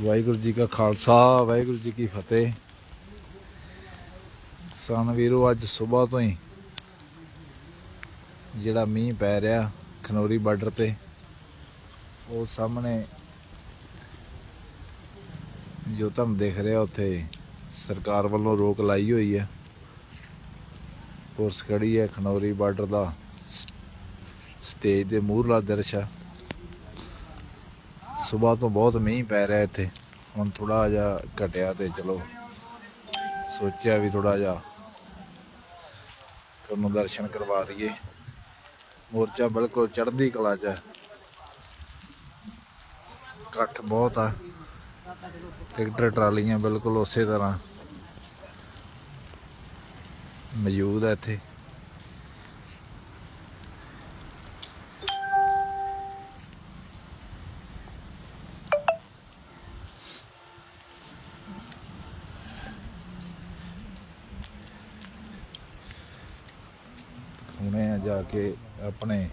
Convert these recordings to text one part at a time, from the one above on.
ਵਾਹਿਗੁਰੂ ਜੀ ਕਾ ਖਾਲਸਾ, ਵਾਹਿਗੁਰੂ ਜੀ ਕੀ ਫਤਿਹ। ਸਨ ਵੀਰੋ ਅੱਜ ਸਵੇਰ ਤੋਂ ਹੀ ਜਿਹੜਾ ਮੀਂਹ ਪੈ ਰਿਹਾ ਖਨੌਰੀ ਬਾਰਡਰ ਤੇ, ਉਹ ਸਾਹਮਣੇ ਜੋ ਤੁਹਾਨੂੰ ਦੇਖ ਰਿਹਾ ਉੱਥੇ, ਸਰਕਾਰ ਵੱਲੋਂ ਰੋਕ ਲਾਈ ਹੋਈ ਹੈ। ਪੁਲਿਸ ਖੜੀ ਹੈ, ਖਨੌਰੀ ਬਾਰਡਰ ਦਾ ਸਟੇਜ ਦੇ ਮੂਹਰਲਾ ਦ੍ਰਿਸ਼ ਹੈ ਸਵੇਰ ਤੋਂ ਬਹੁਤ ਮੀਂਹ ਪੈ ਰਿਹਾ ਇੱਥੇ। ਹੁਣ ਥੋੜਾ ਜਿਹਾ ਘਟਿਆ ਤੇ ਚਲੋ ਸੋਚਿਆ ਵੀ ਥੋੜਾ ਜਿਹਾ ਤੁਹਾਨੂੰ ਦਰਸ਼ਨ ਕਰਵਾ ਦਈਏ। ਮੋਰਚਾ ਬਿਲਕੁਲ ਚੜ੍ਹਦੀ ਕਲਾ 'ਚ ਹੈ। ਇਕੱਠ ਬਹੁਤ ਆ। ਟਰੈਕਟਰ ਟਰਾਲੀਆਂ ਬਿਲਕੁਲ ਉਸੇ ਤਰ੍ਹਾਂ ਮੌਜੂਦ ਆ ਇੱਥੇ। ਹੁਣੇ ਆ ਜਾ ਕੇ ਆਪਣੇ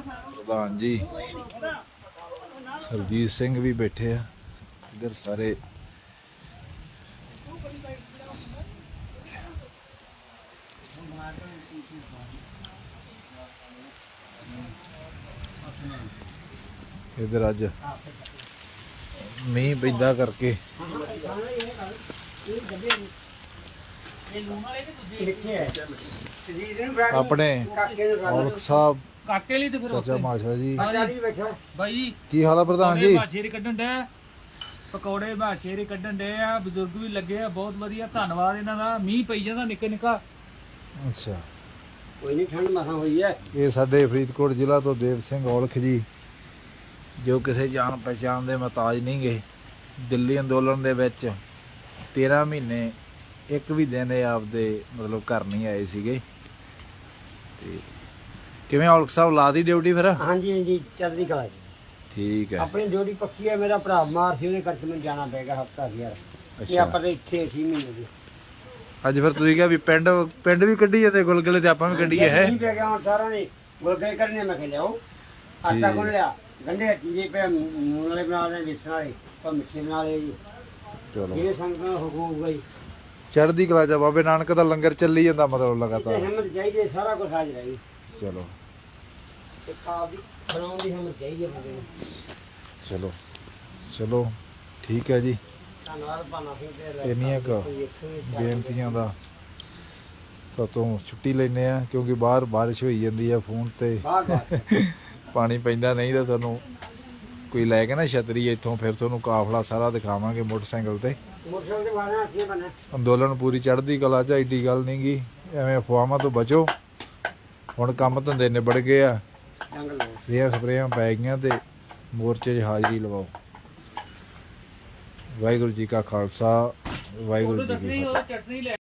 ਪ੍ਰਧਾਨ ਜੀ। ਸਰਜੀਤ ਸਿੰਘ ਵੀ ਬੈਠੇ ਆ। ਇਧਰ ਸਾਰੇ। ਇਧਰ ਅੱਜ ਮੀਂਹ ਪੈਂਦਾ ਕਰਕੇ। ਆਪਣੇ ਔਲਖ ਸਾਹਿਬ ਕਾਕੇ ਲਈ ਤੇ ਫਿਰ ਚਾਚਾ ਮਾਸ਼ਾ ਜੀ। ਬਾਈ ਕੀ ਹਾਲ ਆ ਪ੍ਰਧਾਨ ਜੀ? ਬਾਛੇਰੀ ਕੱਢਣ ਦੇ ਪਕੌੜੇ ਬਾਛੇਰੀ ਕੱਢਣ ਦੇ ਆ। ਬਜ਼ੁਰਗ ਵੀ ਲੱਗੇ ਆ ਬਹੁਤ ਵਧੀਆ। ਧੰਨਵਾਦ ਇਹਨਾਂ ਦਾ। ਮੀਂਹ ਪਈ ਜਾਂਦਾ ਨਿੱਕੇ ਨਿੱਕਾ। ਅੱਛਾ। ਕੋਈ ਨਹੀਂ ਠੰਡ ਮਸਾਂ ਹੋਈ ਹੈ ਇਹ ਸਾਡੇ ਫਰੀਦਕੋਟ ਜ਼ਿਲ੍ਹਾ ਤੋਂ ਦੇਵ ਸਿੰਘ ਔਲਖ ਜੀ ਜੋ ਕਿਸੇ ਜਾਣ ਪਛਾਣ ਦੇ ਮਤਾਜ ਨਹੀਂ ਗਏ ਦਿੱਲੀ ਅੰਦੋਲਨ ਦੇ ਵਿੱਚ 13 ਮਹੀਨੇ ਇੱਕ ਵੀ ਦਿਨ ਇਹ ਆਪਦੇ ਮਤਲਬ ਘਰ ਨਹੀਂ ਆਏ ਸੀਗੇ। ਤੇ ਕਿਵੇਂ ਔਲਖ ਸਾਹਿਬ ਲਾ ਦੀ ਡਿਊਟੀ ਫਿਰ? ਹਾਂਜੀ ਹਾਂਜੀ ਚੜ੍ਹਦੀ ਕਲਾ ਜੀ। ਠੀਕ ਹੈ। ਆਪਣੀ ਜੋੜੀ ਪੱਕੀ ਹੈ ਮੇਰਾ ਭਰਾ ਬਿਮਾਰ ਸੀ ਉਹਦੇ ਕਰਕੇ ਮੈਨੂੰ ਜਾਣਾ ਪਏਗਾ ਹਫਤਾ ਯਾਰ। ਇਹ ਅੱਛਾ। ਆਪਾਂ ਤਾਂ ਇੱਥੇ 6 ਮਹੀਨੇ ਦੀ। ਅੱਜ ਫਿਰ ਤੁਸੀਂ ਕਿਹਾ ਵੀ ਪਿੰਡ ਪਿੰਡ ਵੀ ਕੱਢੀ ਹੈ ਤੇ ਗੁਲਗੁਲੇ ਤੇ ਆਪਾਂ ਵੀ ਕੱਢੀਏ ਹੈ? ਪੈ ਗਿਆ ਹੁਣ ਸਾਰਾ ਨੇ ਗੁਲਗੁਲੇ ਕਰਨੇ ਮੈਂ ਕਿ ਲਿਆਓ। ਆਟਾ ਗੁੰਨ ਲਿਆ ਗੰਢੇ ਚੀਜ਼ੇ ਪੇ ਵਾਲੇ ਬਣਾ ਦੇ ਵੇਸਣ ਵਾਲੇ ਪਰ ਮਿੱਠੇ ਬਣਾ ਲਏ ਜੀ। ਚਲੋ। ਜਿਹੜੇ ਸੰਗਤਾਂ ਹੋਊਗਾ ਜੀ। ਚੜ੍ਹਦੀ ਕਲਾ ਚ ਆ, ਬਾਬੇ ਨਾਨਕ ਦਾ ਲੰਗਰ ਚੱਲੀ ਜਾਂਦਾ ਮਤਲਬ ਤੇ ਲਗਾਤਾਰ ਹਿੰਮਤ ਚਾਹੀਦੀ ਹੈ, ਸਾਰਾ ਕੁਝ ਹਾਜ਼ਰ ਹੈ ਜੀ ਚਲੋ। ਤੇ ਆਪ ਦੀ ਬਣਾਉਣ ਦੀ ਹਿੰਮਤ ਚਾਹੀਦੀ ਹੈ ਬੰਦੇ ਨੂੰ। ਚਲੋ। ਚਲੋ ਠੀਕ ਹੈ ਜੀ। ਧੰਨਵਾਦ ਭਾਨਾ ਸਿੰਘ ਤੇ ਇੰਨੀਆਂ ਕੁ ਕੋਈ ਇੱਥੋਂ ਬੇਨਤੀਆਂ ਦਾ ਤਾਂ ਤੋਂ ਛੁੱਟੀ ਲੈਨੇ ਆ ਕਿਉਂਕਿ ਬਾਹਰ ਬਾਰਿਸ਼ ਹੋਈ ਜਾਂਦੀ ਆ ਫੋਨ ਤੇ। ਬਾਹਰ ਬਾਹਰ ਪਾਣੀ ਪੈਂਦਾ ਨਹੀਂ ਤਾਂ ਤੁਹਾਨੂੰ ਕੋਈ ਲੈ ਕੇ ਨਾ ਛਤਰੀ ਇੱਥੋਂ ਫਿਰ ਤੁਹਾਨੂੰ ਕਾਫਲਾ ਸਾਰਾ ਦਿਖਾਵਾਂਗੇ ਮੋਟਰਸਾਈਕਲ ਤੇ। ਮੋਟਰਸਾਈਕਲ ਤੇ ਬਾਹਰ ਅਸੀਂ ਬਣਾ ਅੰਦੋਲਨ ਪੂਰੀ ਚੜ੍ਹਦੀ ਕਲਾ ਚ ਐਡੀ ਗੱਲ ਨਹੀਂਗੀ ਐਵੇਂ ਅਫਵਾਹਾਂ ਤੋਂ ਬਚੋ। ਹੁਣ ਕੰਮ ਧੰਦੇ ਨਿਬੜ ਗਏ ਆ। ਰੇਹਾਂ ਸਪਰੇਆਂ ਪੈ ਗਈਆਂ ਤੇ ਮੋਰਚੇ 'ਚ ਹਾਜ਼ਰੀ ਲਵਾਓ। ਵਾਹਿਗੁਰੂ ਜੀ ਕਾ ਖਾਲਸਾ ਵਾਹਿਗੁਰੂ ਜੀ ਕੀ ਫਤਿਹ। ਉਹ ਚਟਨੀ ਲੈ